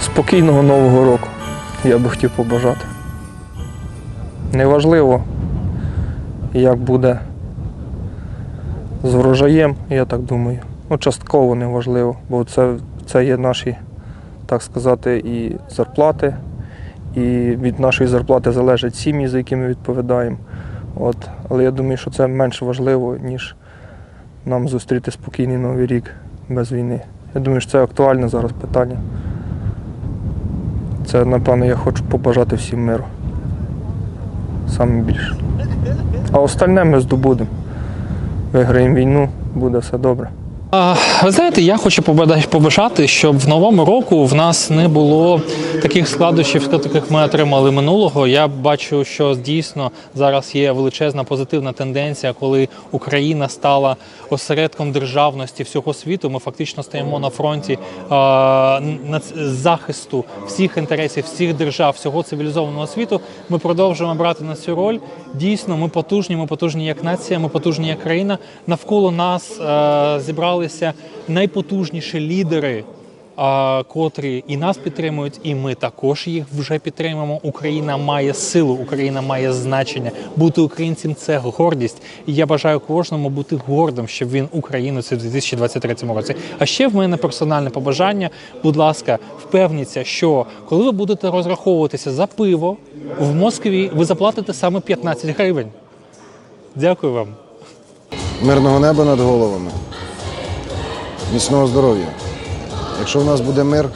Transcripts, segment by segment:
Спокійного Нового року я би хотів побажати. Неважливо, як буде з врожаєм, я так думаю. Ну, частково неважливо, бо це, це є наші, так сказати, і зарплати, і від нашої зарплати залежать сім'ї, за які ми відповідаємо. От. Але я думаю, що це менш важливо, ніж нам зустріти спокійний новий рік без війни. Я думаю, що це актуальне зараз питання. Це, напевно, я хочу побажати всім миру. Саме більше. А остальне ми здобудемо. Виграємо війну, буде все добре. Ви знаєте, я хочу побажати, щоб в новому року в нас не було таких складнощів, яких ми отримали минулого. Я бачу, що дійсно зараз є величезна позитивна тенденція, коли Україна стала осередком державності всього світу. Ми фактично стоїмо на фронті захисту всіх інтересів всіх держав, всього цивілізованого світу. Ми продовжуємо брати на цю роль. Дійсно, ми потужні, ми потужні як нація, ми потужні як країна. Навколо нас е, зібралися найпотужніші лідери. Котрі і нас підтримують, і ми також їх вже підтримуємо. Україна має силу, Україна має значення. Бути українцем це гордість. І я бажаю кожному бути гордим, щоб він українець у 2023 році. А ще в мене персональне побажання. Будь ласка, впевніться, що коли ви будете розраховуватися за пиво в Москві, ви заплатите саме 15 гривень. Дякую вам. мирного неба над головами, міцного здоров'я. Якщо в нас буде мир,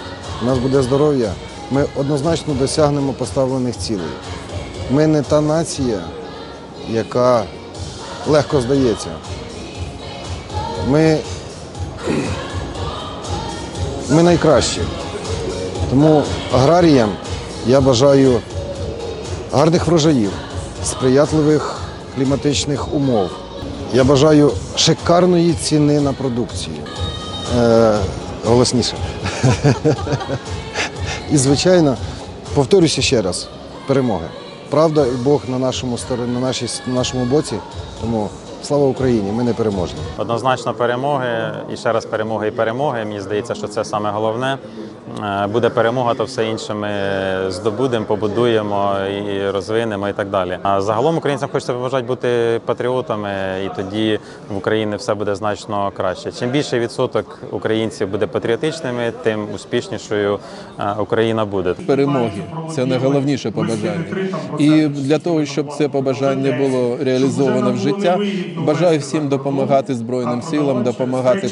у нас буде здоров'я, ми однозначно досягнемо поставлених цілей. Ми не та нація, яка легко здається. Ми, ми найкращі. Тому аграріям я бажаю гарних врожаїв, сприятливих кліматичних умов. Я бажаю шикарної ціни на продукцію. Е, голосніше. І, звичайно, повторюся ще раз: перемоги. Правда і Бог на нашому стороні, на, нашій, на нашому боці. Тому слава Україні! Ми не переможні. Однозначно перемоги і ще раз перемоги і перемоги. Мені здається, що це саме головне. Е, Буде перемога, то все інше ми здобудемо, побудуємо і розвинемо і так далі. А загалом українцям хочеться побажати бути патріотами, і тоді в Україні все буде значно краще. Чим більший відсоток українців буде патріотичними, тим успішнішою е, Україна буде. перемоги. Це найголовніше побажання. І для того, щоб це побажання було реалізовано в життя, бажаю всім допомагати Збройним силам, допомагати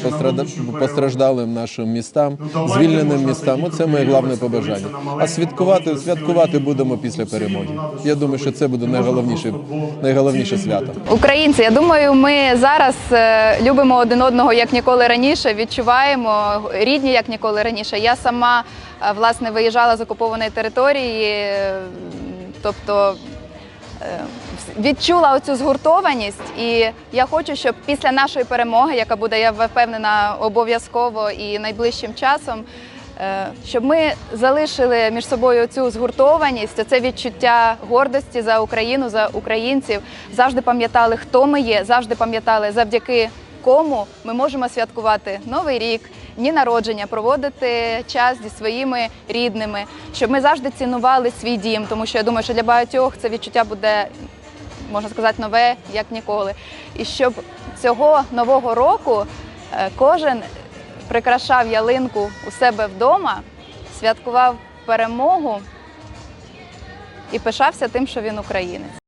постраждалим нашим містам, звільненим містам. Оце моє головне побажання. А святкувати, святкувати будемо після перемоги. Я думаю, що це буде найголовніше, найголовніше свято. Українці, я думаю, ми зараз е, любимо один одного як ніколи раніше, відчуваємо рідні як ніколи раніше. Я сама е, власне виїжджала з окупованої території, е, тобто відчула оцю згуртованість, і я хочу, щоб після нашої перемоги, яка буде, я впевнена, обов'язково і найближчим часом. Е, Щоб ми залишили між собою цю згуртованість, це відчуття гордості за Україну, за українців, завжди пам'ятали, хто ми є, завжди пам'ятали, завдяки кому ми можемо святкувати новий рік, дні народження, проводити час зі своїми рідними, щоб ми завжди цінували свій дім, тому що я думаю, що для багатьох це відчуття буде можна сказати, нове як ніколи. І щоб цього нового року е, кожен прикрашав ялинку у себе вдома, святкував перемогу і пишався тим, що він українець.